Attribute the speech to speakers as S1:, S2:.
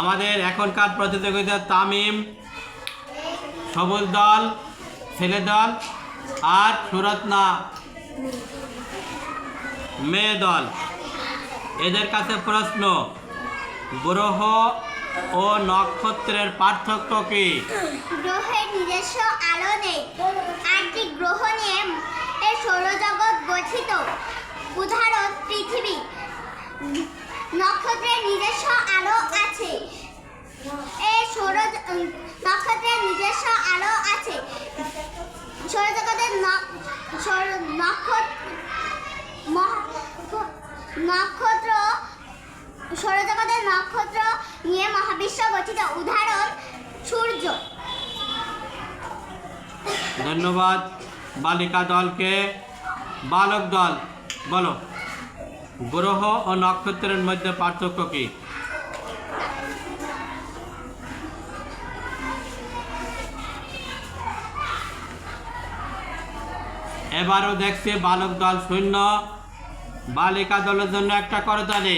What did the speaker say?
S1: আমাদের এখনকার প্রতিযোগিতা তামিম, সবুজ দল, ছেলে দল আর সুরত্না মেয়ে দল। এদের কাছে প্রশ্ন, গ্রহ ও নক্ষত্রের পার্থক্য কি?
S2: গ্রহের নিজস্ব আলো নেই। আটটি গ্রহ নিয়ে সৌরজগৎ গঠিত। উদাহরণ, পৃথিবী। নক্ষত্রের নিজস্ব আলো আছে এই সৌর নক্ষত্রের নিজস্ব আলো আছে। সৌরজগতের নক্ষত্র সৌরজগতের নক্ষত্র নিয়ে মহাবিশ্ব গঠিত উদাহরণ, সূর্য।
S1: ধন্যবাদ, বালিকা দলকে। বালক দল, বলো। গ্রহ ও নক্ষত্রের মধ্যে পার্থক্য কি? এবারও দেখছে বালক দল শূন্য। বালিকা দলের জন্য একটা করতালি।